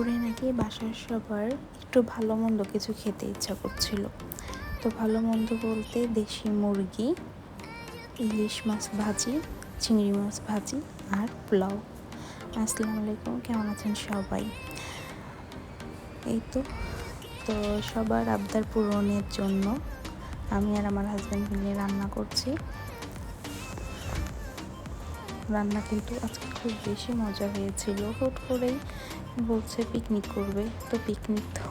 করে নাকি বাসার সবার একটু ভালো মন্দ কিছু খেতে ইচ্ছা করছিল। তো ভালো মন্দ বলতে দেশি মুরগি, ইলিশ মাছ ভাজি, চিংড়ি মাছ ভাজি আর পোলাও। আসসালামু আলাইকুম, কেমন আছেন সবাই? এই তো তো সবার আবদার পূরণের জন্য আমি আর আমার হাজব্যান্ড মিলে রান্না করছি। রান্না কিন্তু আজকে খুব বেশি মজা হয়েছিল। হুট করেই বলছে পিকনিক করবে। তো পিকনিক তো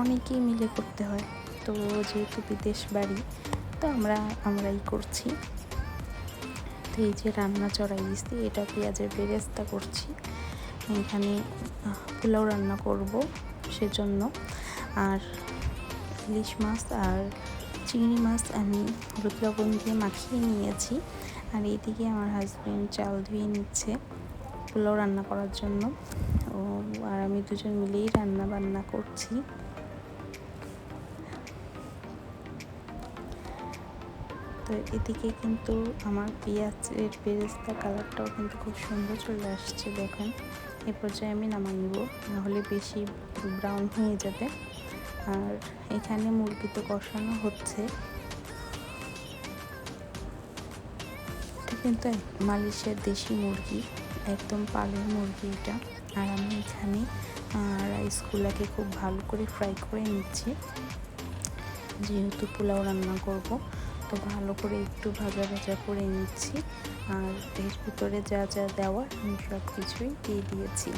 অনেকেই মিলে করতে হয়। তো যেহেতু বিদেশ বাড়ি, তো আমরা, আমরাই করছি। তো এই যে রান্না চড়াই দিচ্ছি, এটা পেঁয়াজের বেরেস্তা করছি। এখানে পোলাও রান্না করব সেজন্য। আর ইলিশ মাছ আর চিংড়ি মাছ আমি হলুদ লবণ দিয়ে মাখিয়ে নিয়েছি। আর এইদিকে আমার হাজব্যান্ড চাল ধুয়ে নিচ্ছে পোলাও রান্না করার জন্য। ও আর আমি দুজন মিলেই রান্না বান্না করছি। তো এদিকে কিন্তু আমার পেঁয়াজের বেরেস্তা কালারটাও কিন্তু খুব সুন্দর চলে আসছে, দেখুন। এ পর্যায়ে আমি নামা নিব, নাহলে বেশি ব্রাউন হয়ে যাবে। আর এখানে মুরগি তো কষানো হচ্ছে। কিন্তু মালয়েশিয়ার দেশি মুরগি, একদম পালের মুরগি এটা। আর আমি এখানে রাইসগুলাকে খুব ভালো করে ফ্রাই করে নিচ্ছি। যেহেতু পোলাও রান্না করব, তো ভালো করে একটু ভাজা ভাজা করে নিচ্ছি। আর এর ভিতরে যা যা দেওয়া, আমি সব কিছুই দিয়ে দিয়েছি।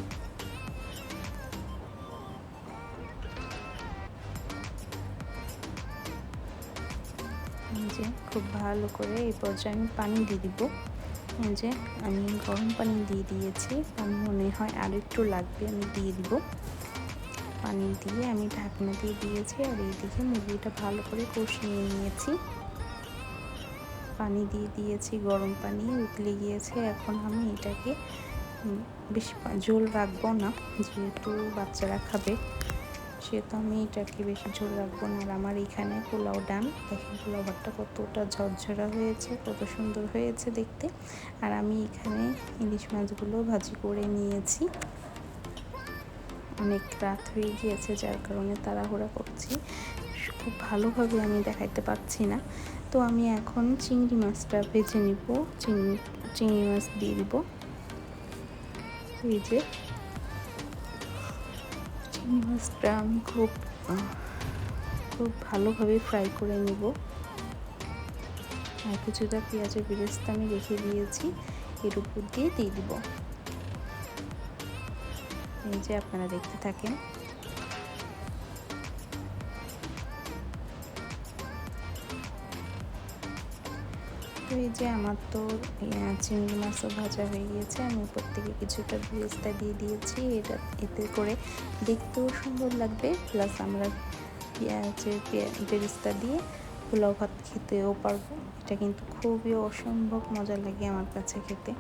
যে খুব ভালো করে এই পর্যায়ে আমি পানি দিয়ে দিব। যে আমি গরম পানি দিয়ে দিয়েছি। পানি মনে হয় আর একটু লাগবে, আমি দিয়ে দিব। পানি দিয়ে আমি ঢাকনা দিয়ে দিয়েছি আর এইদিকে মুরগিটা ভালো করে কষিয়ে নিয়েছি। পানি দিয়ে দিয়েছি, গরম পানি উতলে গিয়েছে। এখন আমি এটাকে বেশি ঝোল রাখব না, যেহেতু বাচ্চারা খাবে। সেহেতু আমি এটাকে বেশি ঝোল রাখব না, আর আমার এখানে পোলাও ডান। দেখেন পোলাও ভাতটা কতটা ঝরঝরা হয়েছে, কত সুন্দর হয়েছে দেখতে। আর আমি এখানে ইলিশ মাছগুলো ভাজি করে নিয়েছি। অনেক রাত হয়ে গিয়েছে, যার কারণে তাড়াহুড়া করছি। খুব ভালোভাবে আমি দেখাইতে পারছি না। তো আমি এখন চিংড়ি মাছটা ভেজে নিব চিংড়ি চিংড়ি মাছ দিয়ে দিব। এই যে মাছটা আমি খুব খুব ভালোভাবে ফ্রাই করে নেব। আর কিছুটা পেঁয়াজের বেরেস্তা আমি রেখে দিয়েছি, এর উপর দিয়ে দিয়ে দিব। এই যে আপনারা দেখতে থাকেন। তো এই যে আমার তো চিংড়ি মাছও ভাজা হয়ে গিয়েছে। আমি উপর থেকে কিছুটা বেরেস্তা দিয়ে দিয়েছি। এটা, এতে করে দেখতেও সুন্দর লাগবে। প্লাস আমরা পেঁয়াজের বেরেস্তা দিয়ে পোলাও ভাত খেতেও পারব। এটা কিন্তু খুবই অসম্ভব মজা লাগে আমার কাছে খেতে।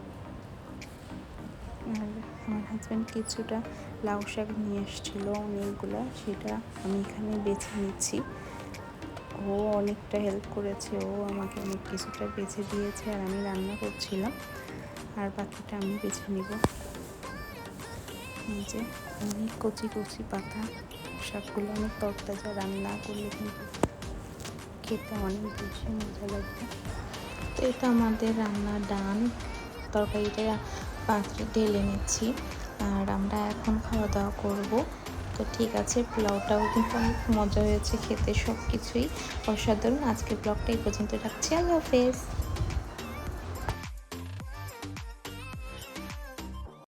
আর আমার হাজব্যান্ড কিছুটা লাউ শাক নিয়ে এসেছিল অনেকগুলো। সেটা আমি এখানে বেছে নিচ্ছি। ও অনেকটা হেল্প করেছে। ও আমাকে অনেক কিছুটা বেছে দিয়েছে আর আমি রান্না করছিলাম। আর বাকিটা আমি বেছে নিব। যে অনেক কচি কচি পাতা, সবগুলো অনেক তরতাজা রান্না করলে কিন্তু খেতে অনেক বেশি মজা লাগবে। তো এটা আমাদের রান্না ডান তরকারিটা পাত্রে ঢেলে নিচ্ছি। আর আমরা এখন খাওয়া দাওয়া করব। তো ঠিক আছে, পোলাওটাও কিন্তু অনেক মজা হয়েছে খেতে সব কিছুই অসাধারণ। আজকের ব্লগটা এই পর্যন্ত রাখছি। আল্লাহ হাফেজ।